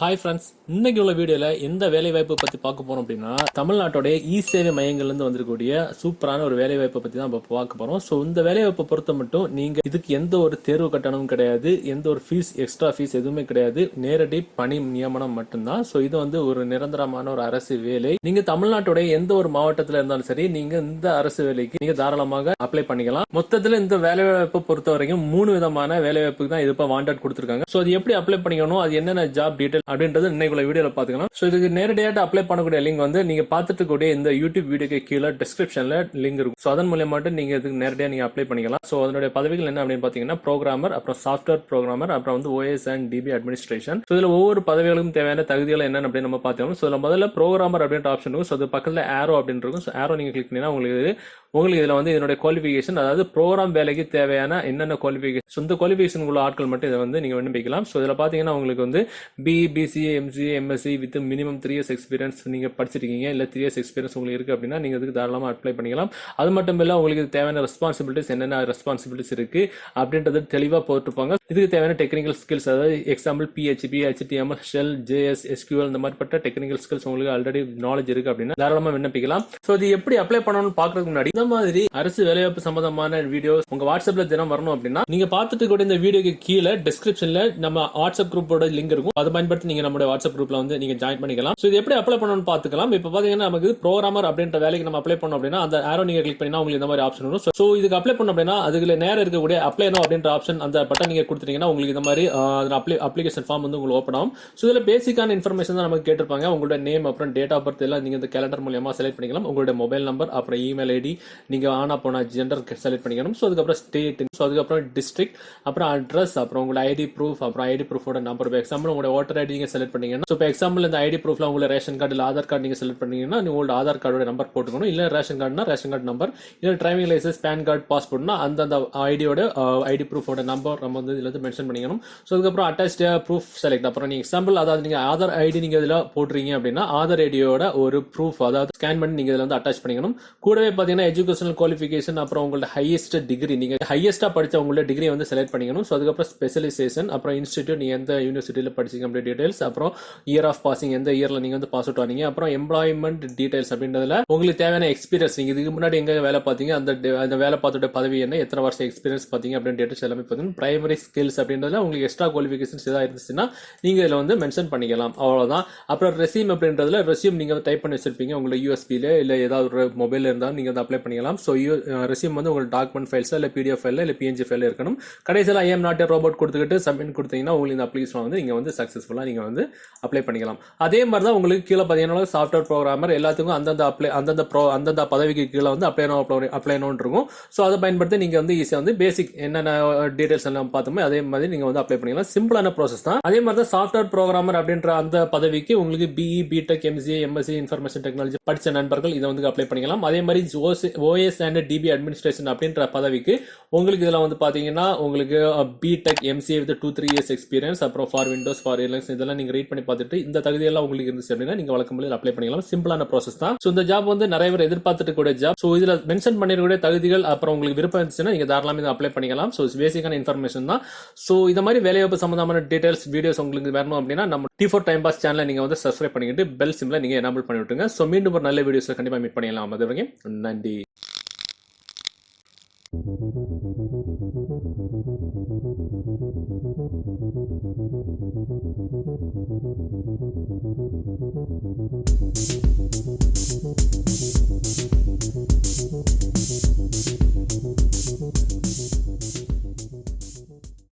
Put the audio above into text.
Hi friends இன்னைக்கு உள்ள வீடியோவில் எந்த வேலை வாய்ப்பை பார்க்க போகிறோம் அப்படின்னா தமிழ்நாட்டோடைய இ சேவை மையங்கள்லேருந்து வந்திருக்கக்கூடிய சூப்பரான ஒரு வேலை வாய்ப்பை தான் இப்போ பார்க்க போகிறோம் ஸோ இந்த வேலை வாய்ப்பை பொறுத்த மட்டும் நீங்கள் இதுக்கு எந்த ஒரு தேர்வு கட்டணமும் கிடையாது எந்த ஒரு ஃபீஸ் எக்ஸ்ட்ரா ஃபீஸ் எதுவுமே கிடையாது. நேரடி பணி நியமனம் மட்டும்தான். ஸோ இது வந்து ஒரு நிரந்தரமான ஒரு அரசு வேலை. நீங்கள் தமிழ்நாட்டோடைய எந்த ஒரு மாவட்டத்தில் இருந்தாலும் சரி நீங்கள் இந்த அரசு வேலைக்கு நீங்கள் தாராளமாக அப்ளை பண்ணிக்கலாம். மொத்தத்தில் இந்த வேலை வாய்ப்பை பொறுத்த வரைக்கும் மூணு விதமான வேலை வாய்ப்புக்கு தான் இது இப்போ வாண்டட் கொடுத்துருக்காங்க. ஸோ அது எப்படி அப்ளை பண்ணிக்கணும் அது என்னென்ன ஜாப் டீட்டெயில் அப்படின்றது இன்னைக்குள்ள வீடியோல பாத்துக்கலாம். ஸோ இதுக்கு நேரடியாக அப்ளை பண்ணக்கூடிய லிங்க் வந்து நீங்க பார்த்துட்டு கூடிய இந்த யூடியூப் வீடியோக்கு கீழே டிஸ்கிரிப்ஷன்ல லிங்க் இருக்கும். ஸோ அதன் மூலியமாட்டு நீங்க இதுக்கு நேரடியாக நீங்க அப்ளை பண்ணிக்கலாம். ஸோ அதனுடைய பதவிகள் என்ன அப்படின்னு பாத்தீங்கன்னா ப்ரோக்ராமர் அப்புறம் சாஃப்ட்வேர் ப்ரோக்ராமர் அப்புறம் வந்து OS and DB administration so இதுல ஒவ்வொரு பதவிகளுக்கும் தேவையான தகுதிகள் என்னன்னு அப்படின்னு நம்ம பார்த்தோம் ஸோ இதுல முதல்ல ப்ரோக்ராமர் அப்படின்ற ஆப்ஷன் இருக்கும். ஸோ அது பக்கத்துல ஆரோ அப்படின்னு இருக்கும். ஸோ ஆரோ நீங்க கிளிக் பண்ணினா உங்களுக்கு உங்களுக்கு இதுல வந்து இதனுடைய குவாலிஃபிகேஷன் அதாவது ப்ரோக்ராம் வேலைக்கு தேவையான என்னென்ன குவாலிஃபிகேஷன் சொந்த குவாலிஃபிகேஷன் உள்ள ஆட்கள் மட்டும் இதை வந்து நீங்க விண்ணப்பிக்கலாம். ஸோ இதுல பாத்தீங்கன்னா உங்களுக்கு வந்து B BCA MCA MSc with minimum three years experience நீங்கள் படிச்சிருக்கீங்க. இல்லை த்ரீ இயர்ஸ் எக்ஸ்பீரியன்ஸ் உங்களுக்கு இருக்குது அப்படின்னா நீங்கள் அதுக்கு தாராளமாக அப்ளை பண்ணிக்கலாம். அது மட்டும் இல்லை உங்களுக்கு தேவையான ரெஸ்பான்சிபிலிட்டிஸ் என்னென்ன ரெஸ்பான்சிபிலிட்டிஸ் இருக்கு அப்படின்றது தெளிவாக போட்டிருப்பாங்க. இதுக்கு தேவையான டெக்னிக்கல் ஸ்கில்ஸ் அதாவது example PHP HTML shell JS SQL இந்த மாதிரிப்பட்ட டெக்னிக்கல் ஸ்கில்ஸ் உங்களுக்கு ஆல்ரெடி நாலேஜ் இருக்கு அப்படின்னா தாராளமாக விண்ணப்பிக்கலாம். ஸோ இது எப்படி அப்ளை பண்ணணும்னு பார்க்கறதுக்கு முன்னாடி இந்த மாதிரி அரசு வேலைவாய்ப்பு சம்பந்தமான வீடியோஸ் உங்க வாட்ஸ்அப்ல தினம் வரணும் அப்படின்னா நீங்க பார்த்துட்டு கூட இந்த வீடியோக்கு கீழே டிஸ்கிரிப்ஷன்ல நம்ம வாட்ஸ்அப் குரூப்போட லிங்க் இருக்கும். அதை பயன்படுத்தி நீங்க நம்மளுடைய வாட்ஸ்அப் குரூப்ல வந்து நீங்க ஜாயின் பண்ணிக்கலாம். ஸோ இது எப்படி அப்ளை பண்ணணும்னு பாத்துக்கலாம் இப்போ பாத்தீங்கன்னா நமக்கு ப்ரோகிராமர் அப்படின்ற வேலைக்கு நம்ம அப்ளை பண்ணோம் அப்படின்னா அந்த ஆரோ நீங்க கிளிக் பண்ணா உங்களுக்கு இந்த மாதிரி ஆப்ஷன் வரும். ஸோ இதுக்கு அப்ளை பண்ணோம் அப்படின்னா அதுல நேரம் இருக்கக்கூடிய அப்ளை நோ அப்படின்ற ஆப்ஷன் அந்த பட்டன் நீங்க கொடுத்துட்டீங்கன்னா உங்களுக்கு இந்த மாதிரி அப்ளை அப்ளிகேஷன் ஃபார்ம் வந்து உங்களுக்கு ஓப்பன் ஆகும். ஸோ இதில் பேசிக்கான இன்ஃபர்மேஷன் தான் நமக்கு கேட்டிருப்பாங்க. உங்களோட நேம் அப்புறம் டேட் ஆஃப் பர்த் எல்லாம் நீங்க இந்த கேலண்டர் மூலியமா செலக்ட் பண்ணிக்கலாம். உங்களோட மொபைல் நம்பர் அப்புறம் இமெயில் ஐடி நீங்க ஆனா போன ஜெண்டர் செலக்ட் பண்ணிக்கணும். ஸோ அதுக்கப்புறம் ஸ்டேட் ஸோ அதுக்கப்புறம் டிஸ்ட்ரிக்ட் அப்புறம் அட்ரஸ் அப்புறம் உங்களோட ஐடி ப்ரூஃப் அப்புறம் ஐடி ப்ரூஃபோட நம்பர் பேக் எக்ஸாம்பிள் உங்களோட ஓட்டர் ஐடி நீங்க செலக்ட் பண்ணீங்கன்னா ஸோ இப்போ எக்ஸாம்பிள் இந்த ஐடி ப்ரூஃப்ல உங்களோட ரேஷன் கார்டு இல்லை ஆதார் கார்டு நீங்க செலக்ட் பண்ணீங்கன்னா நீங்க உங்களோட ஆதார் கார்டோட நம்பர் போட்டுக்கணும். இல்ல ரேஷன் கார்டுனா ரேஷன் கார்டு நம்பர் இல்ல டிரைவிங் லைசன்ஸ் பேன் கார்டு பாஸ்போர்ட்னா அந்தந்த ஐடியோட ஐடி ப்ரூஃபோட நம்பர் நம்ம வந்து இதுல மென்ஷன் பண்ணிக்கணும். ஸோ அதுக்கப்புறம் அட்டாச் ப்ரூஃப் செலக்ட் அப்புறம் நீங்க எக்ஸாம்பிள் அதாவது நீங்க ஆதார் ஐடி நீங்க இதுல போடுறீங்க அப்படின்னா ஆதார் ஐடியோட ஒரு ப்ரூஃப் அதாவது ஸ்கேன் பண்ணி நீங்க இதுல வந்து அட்டாச் பண்ணிக்கணும். கூடவே பாத்தீங்கன்னா எஜுகேஷனல் குவாலிஃபிகேஷன் அப்புறம் உங்களோட ஹையஸ்ட் டிகிரி நீங்க ஹையஸ்டா படிச்ச உங்களோட டிகிரி வந்து செலக்ட் பண்ணிக்கணும். ஸோ அதுக்கப்புறம் ஸ்பெஷலைசேஷன் அப்புறம் இன்ஸ்டிடியூட் நீங்க எந்த யூனிவர்சிட்டியில படிச்சீங்க அப்படி டீடைல்ஸ் அப்புறம் இயர் ஆஃப் பாசிங் எந்த இயர்ல நீங்கள் வந்து பாஸ் அவுட் ஆனீங்க அப்புறம் எம்ப்ளாய்மெண்ட் டீடைல்ஸ் அப்படின்றதுல உங்களுக்கு தேவையான எக்ஸ்பீரியன்ஸ் நீங்கள் இதுக்கு முன்னாடி எங்கே வேலை பார்த்தீங்க அந்த அந்த வேலை பார்த்தோட பதவி என்ன எத்தனை வருஷம் எக்ஸ்பீரியன்ஸ் பார்த்தீங்க அப்படின்னு டீடைல்ஸ் எல்லாமே பார்த்தீங்கன்னா பிரைமரி ஸ்கில்ஸ் அப்படின்றதுல உங்களுக்கு எக்ஸ்ட்ரா குவாலிஃபிகேஷன்ஸ் ஏதாவது இருந்துச்சுன்னா நீங்கள் இதில் வந்து மென்ஷன் பண்ணிக்கலாம். அவ்வளோதான் அப்புறம் ரெசியூம் அப்படின்றதுல ரெசியூம் நீங்கள் டைப் பண்ணி வச்சிருப்பீங்க. உங்களை யூஎஸ்பியில இல்லை ஏதாவது ஒரு மொபைல் இருந்தாலும் நீங்கள் வந்து அப்ளை பண்ணிக்கலாம். ஸோ ரெசியூம் uh, வந்து உங்களுக்கு டாக்குமெண்ட் ஃபைல்ஸ் இல்லை பிடிஎஃப் ஃபைல் இல்லை பிஎன்ஜி ஃபைல் இருக்கணும். கடைசியில் ஐஎம் நாட் ரோபோட் கொடுத்துக்கிட்டு சப்மிட் கொடுத்தீங்கன்னா உங்களுக்கு இந்த அப்ளிகேஷன் வந்து நீங்கள் வந்து சக்ஸஸ்ஃபுல்லாக நீங்கள் நீங்கள் வந்து அப்ளை பண்ணிக்கலாம். அதே மாதிரி தான் உங்களுக்கு கீழே பார்த்தீங்கன்னா சாஃப்ட்வேர் ப்ரோக்ராமர் எல்லாத்துக்கும் அந்தந்த அப்ளை அந்தந்த ப்ரோ அந்தந்த பதவிக்கு கீழே வந்து அப்ளை அப்ளை அப்ளைனோன்னு இருக்கும். ஸோ அதை பயன்படுத்தி நீங்கள் வந்து ஈஸியாக வந்து பேசிக் என்னென்ன டீட்டெயில்ஸ் எல்லாம் பார்த்தோமோ அதே மாதிரி நீங்கள் வந்து அப்ளை பண்ணிக்கலாம். சிம்பிளான ப்ராசஸ் தான். அதே மாதிரி தான் சாஃப்ட்வேர் ப்ரோக்ராமர் அப்படின்ற அந்த பதவிக்கு உங்களுக்கு BE BTech MCA MSc information technology படித்த நண்பர்கள் இதை வந்து அப்ளை பண்ணிக்கலாம். அதே மாதிரி ஓஎஸ் அண்ட் டிபி அட்மினிஸ்ட்ரேஷன் அப்படின்ற பதவிக்கு உங்களுக்கு இதில் வந்து பார்த்தீங்கன்னா உங்களுக்கு BTech MCA with two three years experience அப்புறம் ஃபார் விண்டோஸ் ஃபார் ஏர்லைன்ஸ் இதெல்லாம் இதெல்லாம் நீங்கள் ரீட் பண்ணி பார்த்துட்டு இந்த தகுதி எல்லாம் உங்களுக்கு இருந்துச்சு அப்படின்னா நீங்கள் வழக்கம் போல அப்ளை பண்ணிக்கலாம். சிம்பிளான ப்ராசஸ் தான். ஸோ இந்த ஜாப் வந்து நிறைய பேர் எதிர்பார்த்துட்டு கூட ஜாப் ஸோ இதுல மென்ஷன் பண்ணிருக்கூடிய தகுதிகள் அப்புறம் உங்களுக்கு விருப்பம் இருந்துச்சுன்னா நீங்க தாராளமாக அப்ளை பண்ணிக்கலாம். ஸோ பேசிக்கான இன்ஃபர்மேஷன் தான். ஸோ இந்த மாதிரி வேலைவாய்ப்பு சம்மந்தமான டீட்டெயில்ஸ் வீடியோஸ் உங்களுக்கு வரணும் அப்படின்னா நம்ம டி ஃபோர் டைம் பாஸ் சேனலை நீங்கள் வந்து சப்ஸ்கிரைப் பண்ணிக்கிட்டு பெல் சிம்மில் நீங்கள் எனபிள் பண்ணி விட்டுருங்க. ஸோ மீண்டும் ஒரு நல்ல வீடியோஸில் கண்டிப்பாக மீட் பண்ணிடலாம். அது வரைக்கும் நன்றி.